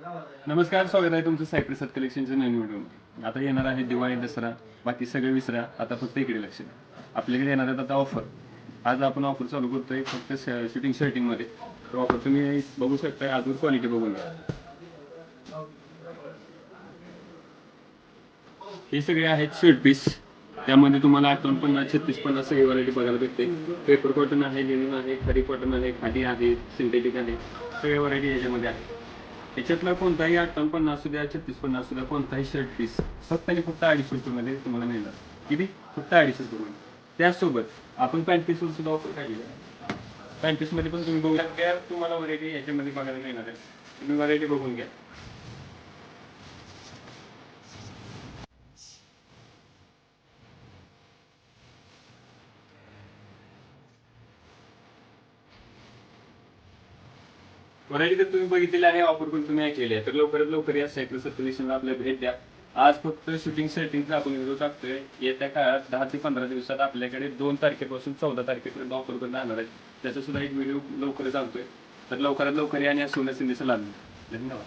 नमस्कार स्वागत आहे तुमचं सायप्रसाद कलेक्शनच्या नवीन व्हिडिओ आता येणार आहे दिवाळी दसरा बाकी सगळे विसरा आता फक्त इकडे लक्ष आपल्याकडे येणार आहेत आता ऑफर आज आपण ऑफर चालू करतोय फक्त शूटिंग शर्टिंगमध्ये. तर ऑफर तुम्ही बघू शकता अजून क्वालिटी बघून घ्या. हे सगळे आहेत शर्ट पीस त्यामध्ये तुम्हाला अकाउंट पन्नास छत्तीस पन्नास सगळी व्हरायटी बघायला भेटते. पेपर कॉटन आहे लिनन आहे खरी कॉटन आहे खादी आहे सिंथेटिक आहे. सगळ्या व्हरायटी याच्यामध्ये आहे. त्याच्यातला कोणताही अठ्ठावन्न पन्नास असू द्या छत्तीस पन्नास असू द्या कोणताही शर्ट पीस फक्त आणि फक्त अडीचशे रुपयामध्ये तुम्हाला मिळणार. किती? फक्त अडीचशे रुपये त्याचसोबत आपण पॅन्ट पीसवर सुद्धा ऑफर काढली आहे. पॅन्ट पीसमध्ये पण तुम्ही बघू शकता. तुम्हाला व्हरायटी याच्यामध्ये बघायला मिळणार आहे. तुम्ही व्हरायटी बघून घ्या. कोणाची तर तुम्ही बघितलेली आहे ऑफर पण तुम्ही ऐकलेली आहे. तर लवकरात लवकर या सायकल सर्क्युलेशनला आपल्या भेट द्या. आज फक्त शूटिंग सेटिंगचा आपण व्हिडिओ टाकतोय. येत्या काळात दहा ते पंधरा दिवसात आपल्याकडे दोन तारखेपासून चौदा तारखेपर्यंत ऑफर पण राहणार आहे. त्याचा सुद्धा एक व्हिडिओ लवकरच आणतोय तर लवकरात लवकर या आणि या सोन्या सिंधीचा लाभ धन्यवाद.